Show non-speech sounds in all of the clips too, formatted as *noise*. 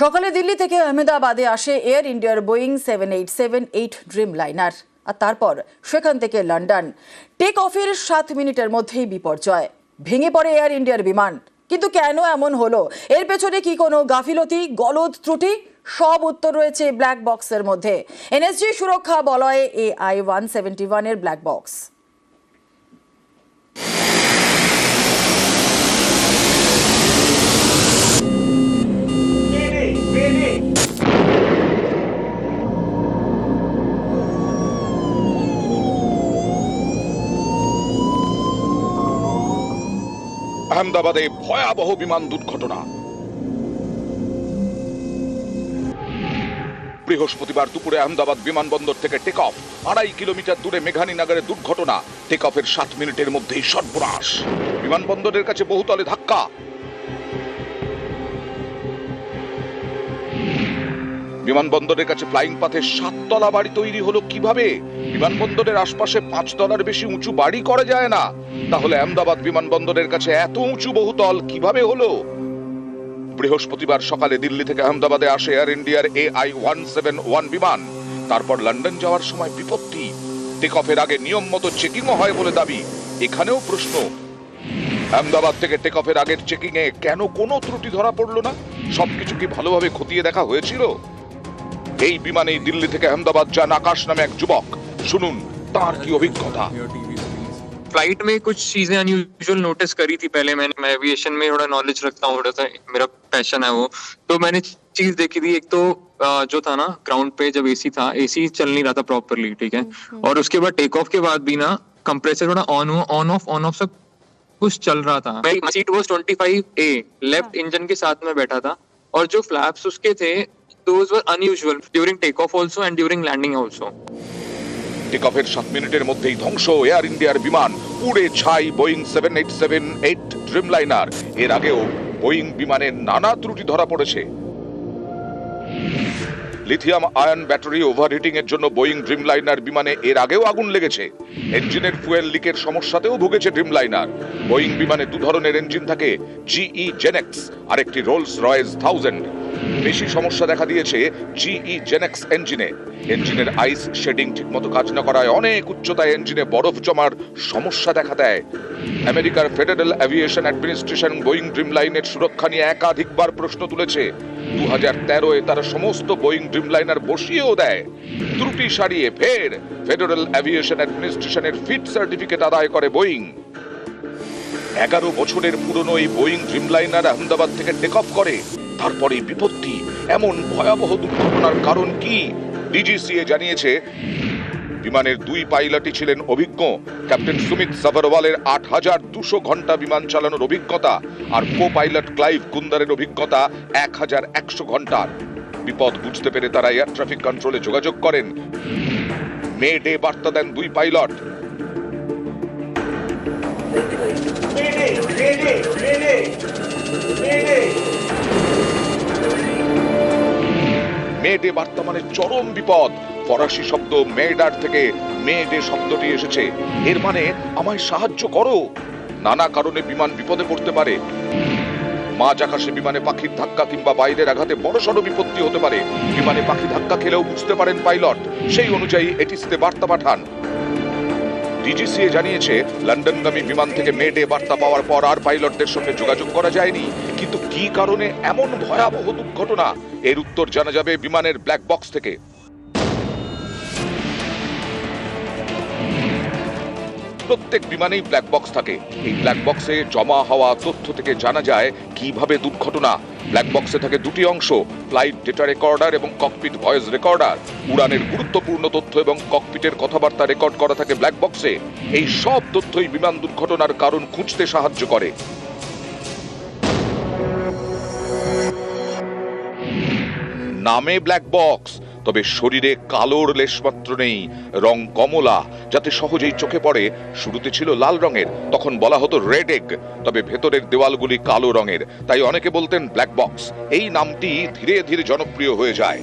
সকালে দিল্লি থেকে আহমেদাবাদে আসে এয়ার ইন্ডিয়ার Boeing seven eight seven eight dreamliner আর তারপর সেখান থেকে লন্ডন টেক অফের সাত মিনিটের মধ্যেই বিপর্যয়। ভেঙে পড়ে এয়ার ইন্ডিয়ার বিমান। কিন্তু কেন এমন হলো? এর পেছনে কি কোনো গাফিলতি, গলদ ত্রুটি? সব উত্তর রয়েছে ব্ল্যাক বক্সের মধ্যে। এনএসজি সুরক্ষা বলয়ে এ আই ওয়ান সেভেন্টি ওয়ানের ব্ল্যাক বক্স আহমেদাবাদে ভয়াবহ বিমান দুর্ঘটনা। বৃহস্পতিবার দুপুরে আহমেদাবাদ বিমানবন্দর থেকে টেক অফ আড়াই কিলোমিটার দূরে মেঘানীনগরে দুর্ঘটনা। টেক অফের সাত মিনিটের মধ্যেই সর্বনাশ। বিমানবন্দরের কাছে বহুতলে ধাক্কা। বিমানবন্দরের কাছে ফ্লাইং পাথে সাততলা বাড়ি তৈরি হলো কীভাবে? বিমানবন্দরের আশপাশে পাঁচ তলার বেশি উঁচু বাড়ি করা যায় না। তাহলে আহমেদাবাদ বিমানবন্দরের কাছে এত উঁচু বহুতল কীভাবে হলো? বৃহস্পতিবার সকালে দিল্লি থেকে আহমেদাবাদে আসে এয়ার ইন্ডিয়ার A I one seven one বিমান। তারপর লন্ডন যাওয়ার সময় বিপত্তি। টেক অফের আগে নিয়ম মতো চেকিংও হয় বলে দাবি। এখানেও প্রশ্ন। আহমেদাবাদ থেকে টেক অফের আগের চেকিং এ কেন কোনো ত্রুটি ধরা পড়ল না? সবকিছু কি ভালোভাবে খতিয়ে দেখা হয়েছিল? এই বিমানেই দিল্লি থেকে আহমেদাবাদ যান আকাশ নামে এক যুবক শুনুন তার কি অভিজ্ঞতা फ्लाइट में कुछ चीजें अनयूजुअल नोटिस करी थी पहले मैंने मैं एविएशन में थोड़ा नॉलेज रखता हूँ थोड़ा सा मेरा पैशन है वो तो मैंने चीज देखी थी एक तो अ, जो था ना ग्राउंड पे जब एसी था एसी चल नहीं रहा था प्रॉपरली ठीक है और उसके बाद टेक ऑफ के बाद भी ना कंप्रेसर थोड़ा ऑन हुआ ऑन ऑफ ऑन ऑफ सब कुछ चल रहा था मेरी seat was twenty five A left engine के साथ में बैठा था और जो फ्लैप्स उसके थे those were unusual during takeoff also and during landing also. টেকঅফের সাত মিনিটের মধ্যেই ধ্বংস এয়ার ইন্ডিয়ার বিমান, পুড়ে ছাই Boeing seven eight seven eight dreamliner এর আগেও বোয়িং বিমানের নানা ত্রুটি ধরা পড়েছে। লিথিয়াম আয়ন ব্যাটারি ওভারহিটিং এর জন্য বোয়িং ড্রিমলাইনার বিমানে এর আগেও আগুন লেগেছে। ইঞ্জিনের ফুয়েল লিকের সমস্যাতেও ভুগেছে ড্রিমলাইনার বোয়িং বিমানে দু ধরনের ইঞ্জিন থাকে জিই জেনেক্স আর একটি রোলস রয়েস থাউজেন্ড বেশি সমস্যা দেখা দিয়েছে জিই জেনেক্স ইঞ্জিনে ইঞ্জিনের আইস শেডিং ঠিকমতো কাজ না করায় অনেক উচ্চতায় ইঞ্জিনে বরফ জমার সমস্যা দেখা দেয়। আমেরিকার federal aviation administration Boeing dream লাইনের সুরক্ষা নিয়ে একাধিকবার প্রশ্ন তুলেছে। দু হাজার তেরোয় তারা সমস্ত বোয়িং ড্রিম লাইনার বসিয়েও দেয়। ত্রুটি সারিয়ে ফের ফেডারেল অ্যাভিয়েশন অ্যাডমিনিস্ট্রেশনের ফিট সার্টিফিকেট আদায় করে বোয়িং এগারো বছরের পুরনো এই বোয়িং ড্রিমলাইনার আহমেদাবাদ থেকে টেক অফ করে। তারপরে বিপত্তি, এমন ভয়াবহ দুর্ঘটনার কারণ কি? ডিজিসিএ জানিয়েছে, বিমানের দুই পাইলটই ছিলেন অভিজ্ঞ। ক্যাপ্টেন সুমিত সাভারওয়ালের আট হাজার দুশো ঘণ্টা বিমান চালানোর অভিজ্ঞতা আর কো পাইলট ক্লাইভ কুন্দারের অভিজ্ঞতা এক হাজার একশো ঘণ্টার। বিপদ বুঝতে পেরে তারা এয়ার ট্রাফিক কন্ট্রোলে যোগাযোগ করেন। মে ডে বার্তা দেন দুই পাইলট। মে ডে বার্তা মানে চরম বিপদ। ফরাসি শব্দ মেডার থেকে মে ডে শব্দটি এসেছে। এর মানে আমায় সাহায্য করো। নানা কারণে বিমান বিপদে পড়তে পারে। মাঝ আকাশে বিমানে পাখির ধাক্কা কিংবা বাইরের আঘাতে বড়সড় বিপত্তি হতে পারে। বিমানে পাখি ধাক্কা খেলেও বুঝতে পারেন পাইলট। সেই অনুযায়ী এটিসিতে বার্তা পাঠান। ডিজিসিএ জানিয়েছে, লন্ডনগামী বিমান থেকে মে ডে বার্তা পাওয়ার পর আর পাইলটদের সঙ্গে যোগাযোগ করা যায়নি। কিন্তু কি কারণে এমন ভয়াবহ দুর্ঘটনা? এর উত্তর জানা যাবে বিমানের ব্ল্যাক বক্স থেকে। প্রত্যেক বিমানেই ব্ল্যাক বক্স থাকে। এই ব্ল্যাক বক্সে জমা হওয়া তথ্য থেকে জানা যায় কীভাবে দুর্ঘটনা। ব্ল্যাক বক্সে থাকে দুটি অংশ ফ্লাইট ডেটা রেকর্ডার এবং ককপিট ভয়েস রেকর্ডার উড়ানের গুরুত্বপূর্ণ তথ্য এবং ককপিটের কথাবার্তা রেকর্ড করা থাকে ব্ল্যাক বক্সে এই সব তথ্যই বিমান দুর্ঘটনার কারণ খুঁজতে সাহায্য করে। নামে ব্ল্যাক বক্স তবে শরীরে কালোর লেশমাত্র নেই, রং কমলা। যাতে সহজেই চোখে পড়ে, শুরুতে ছিল লাল রঙের, তখন বলা হতো রেড এগ তবে ভেতরের দেওয়ালগুলি কালো রঙের, তাই অনেকে বলতেন ব্ল্যাক বক্স এই নামটি ধীরে ধীরে জনপ্রিয় হয়ে যায়।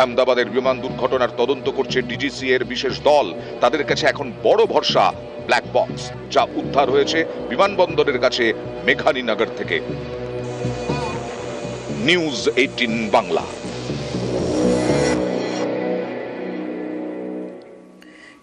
আহমেদাবাদের বিমান দুর্ঘটনার তদন্ত করছে ডিজিসি এর বিশেষ দল। তাদের কাছে এখন বড় ভরসা ব্ল্যাক বক্স যা উদ্ধার হয়েছে বিমানবন্দরের কাছে মেঘানীনগর থেকে। নিউজ এইটিন বাংলা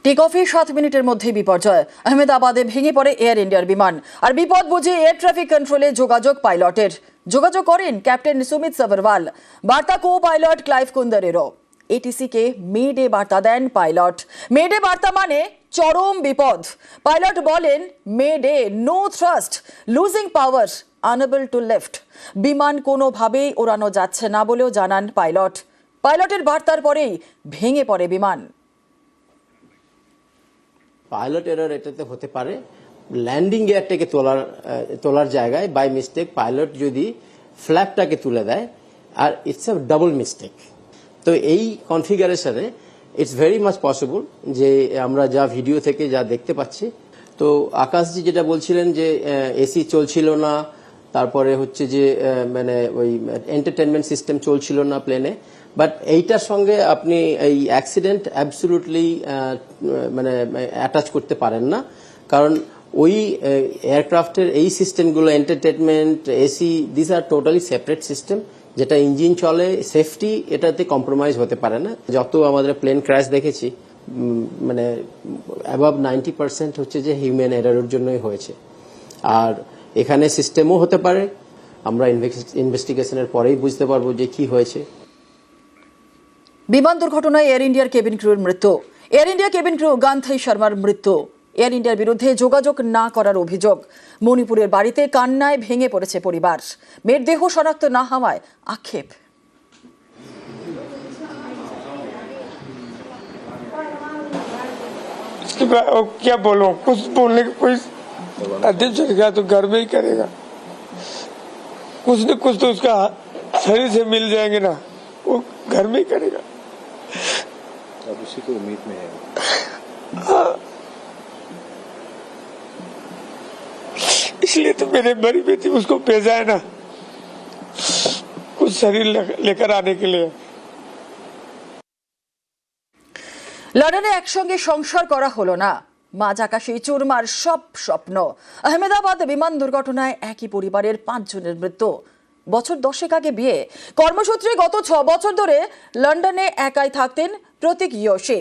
টেক অফে সাত মিনিটের মধ্যে বিপর্যয়। আহমেদাবাদে ভেঙে পড়ে এয়ার ইন্ডিয়ার বিমান। আর বিপদ বুঝে এয়ার ট্রাফিক কন্ট্রোলে যোগাযোগ পাইলটের যোগাযোগ করেন ক্যাপ্টেন সুমিত সাবরওয়াল বার্তা কো পাইলট ক্লাইভ কুন্দারেরও এটিসিকে মে ডে বার্তা দেন পাইলট মে ডে বার্তা মানে চরম বিপদ। পাইলট বলেন mayday no thrust losing power unable to lift বিমান কোনোভাবেই ওড়ানো যাচ্ছে না বলেও জানান পাইলট। পাইলটের বার্তার পরেই ভেঙে পড়ে বিমান। পাইলট এরর এটাতে হতে পারে। ল্যান্ডিং গিয়ারটাকে তোলার তোলার জায়গায় বাই মিস্টেক পাইলট যদি ফ্ল্যাপটাকে তুলে দেয়, আর ইটস এ ডাবল মিস্টেক তো এই কনফিগারেশনে ইটস ভেরি মাচ পসিবল যে আমরা যা ভিডিও থেকে যা দেখতে পাচ্ছি, তো আকাশজি যেটা বলছিলেন যে এসি চলছিল না তারপরে হচ্ছে যে মানে ওই এন্টারটেনমেন্ট সিস্টেম চলছিল না প্লেনে বাট এইটার সঙ্গে আপনি এই অ্যাক্সিডেন্ট অ্যাবসুলুটলি মানে অ্যাটাচ করতে পারেন না। কারণ ওই এয়ারক্রাফটের এই সিস্টেমগুলো entertainment AC this R totally separate system যেটা ইঞ্জিন চলে সেফটি এটাতে কম্প্রোমাইজ হতে পারে না। যত আমাদের প্লেন ক্র্যাশ দেখেছি মানে অ্যাবাভ নাইনটি পার্সেন্ট হচ্ছে যে হিউম্যান এরারের জন্যই হয়েছে। আর এখানে সিস্টেমও হতে পারে আমরা ইনভেস্টিগেশনের পরেই বুঝতে পারবো যে কি হয়েছে বিমান দুর্ঘটনায় এয়ার ইন্ডিয়ার কেবিন ক্রুর মৃত্যু এয়ার ইন্ডিয়া কেবিন ক্রু গান্থাই শর্মার মৃত্যু এয়ার ইন্ডিয়ার বিরুদ্ধে যোগাযোগ না করার অভিযোগ মণিপুরের বাড়িতে কান্নায় ভেঙে পড়েছে পরিবার মেয়ের দেহ শনাক্ত না হওয়ায় আক্ষেপ इसके बाद अब क्या बोलो कुछ बोलने की कोई अध्यक्ष चल गया तो घर में ही करेगा कुछ न कुछ तो उसका शरीर से मिल जाएंगे ना वो घर में ही करेगा अब उसी की उम्मीद में है इसलिए तो मेरे बड़ी बेटी उसको भेजा है ना कुछ शरीर ले- लेकर आने के लिए লন্ডনে একসঙ্গে সংসার করা হলো না মাঝ আকাশে চুরমার সব স্বপ্ন। আহমেদাবাদ বিমান দুর্ঘটনায় একই পরিবারের পাঁচজনের মৃত্যু। বছর দশেক আগে বিয়ে। কর্মসূত্রে গত ছ বছর ধরে লন্ডনে একাই থাকতেন প্রতীক ইয়োশে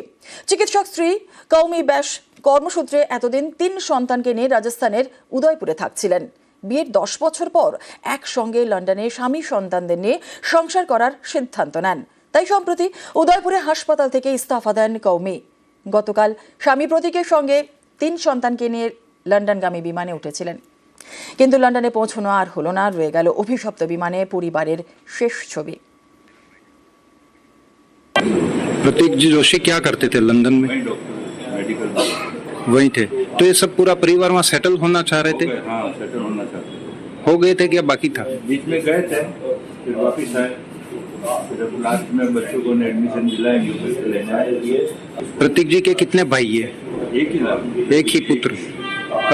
চিকিৎসক স্ত্রী কৌমি ব্যাস কর্মসূত্রে এতদিন তিন সন্তানকে নিয়ে রাজস্থানের উদয়পুরে থাকছিলেন। বিয়ের দশ বছর পর একসঙ্গে লন্ডনে স্বামী সন্তানদের নিয়ে সংসার করার সিদ্ধান্ত নেন। তাই সম্প্রতি উদয়পুরে হাসপাতাল থেকে ইস্তফা দেন কৌমি। গতকাল স্বামী প্রতীকের সঙ্গে তিন সন্তানকে নিয়ে লন্ডনগামী বিমানে উঠেছিলেন কিন্তু লন্ডনে পৌঁছানো আর হলো না রয়ে গেল অভিশপ্ত বিমানে পরিবারের শেষ ছবি प्रतीक जी जोशी क्या करते थे लंदन में मेडिकल वहीं थे तो ये सब पूरा परिवार वहाँ सेटल होना चाह रहे थे हाँ सेटल होना चाहते हो गए थे क्या बाकी था बीच में गए थे फिर वापस आए फिर लास्ट में बच्चों को एडमिशन दिलाए यूपी से लेने आए प्रतीक जी के कितने भाई है? एक ही एक ही पुत्र।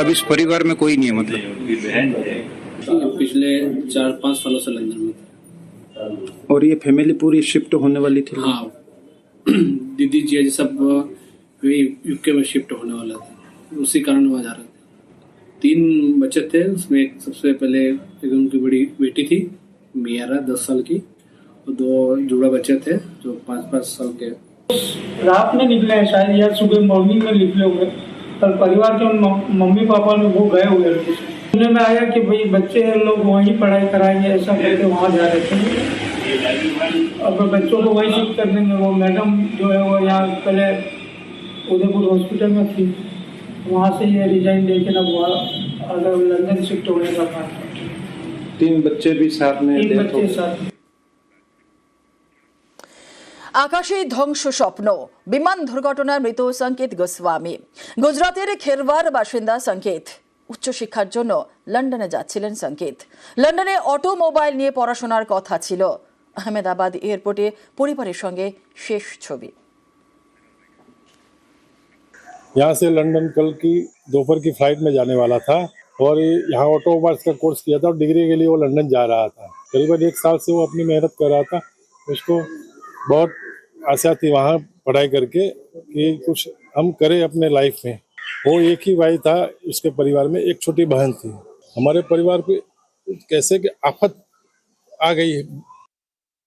अब इस परिवार में कोई नहीं है मतलब। बहन है पिछले चार पाँच सालों से लंदन में और ये फैमिली पूरी शिफ्ट होने वाली थी? हाँ। *clears throat* दीदी जी सब यूके में शिफ्ट होने वाला था। उसी कारण वहाँ जा रहे थे। तीन बच्चे थे उसमें सबसे पहले एक उनकी बड़ी बेटी थी मियारा दस साल की। दो जुड़ा बच्चे थे जो पाँच पाँच साल के। रात में निकले हैं शायद या सुबह मॉर्निंग में निकले हुए पर परिवार के मम्मी पापा ने वो गए हुए सुनने में आया कि भाई बच्चे लोग वहीं पढ़ाई कराएँगे ऐसा करके वहाँ जा रहे थे। अब बच्चों को वही शिफ्ट कर देंगे। वो मैडम जो है वो यहाँ पहले उदयपुर हॉस्पिटल में थी। वहाँ से ये रिजाइन दे के ना वहाँ अगर लंदन शिफ्ट होने का था तीन बच्चे भी साथ में तीन बच्चे साथ আকাশে ধ্বংস স্বপ্ন বিমান দুর্ঘটনার মৃত সংকেত গোস্বামী গুজরাতের খেরওয়ার বাসিন্দা সংকেত উচ্চশিক্ষার জন্য লন্ডনে যাচ্ছিলেন সংকেত লন্ডনে অটোমোবাইল নিয়ে পড়াশোনার কথা ছিল আহমেদাবাদ এয়ারপোর্টে পরিবারের সঙ্গে শেষ ছবি यहाँ से लंदन कल की दोपहर की फ्लाइट में जाने वाला था और ये यहाँ ऑटोमोबाइल्स का कोर्स किया था और डिग्री के लिए वो लंदन जा रहा था करीबन एक साल से वो अपनी मेहनत कर रहा था उसको बहुत आशा थी वहाँ पढ़ाई करके कि कुछ हम करें अपने लाइफ में। वो एक ही भाई था, उसके परिवार में एक छोटी बहन थी। हमारे परिवार पे कैसे कि आफत आ गई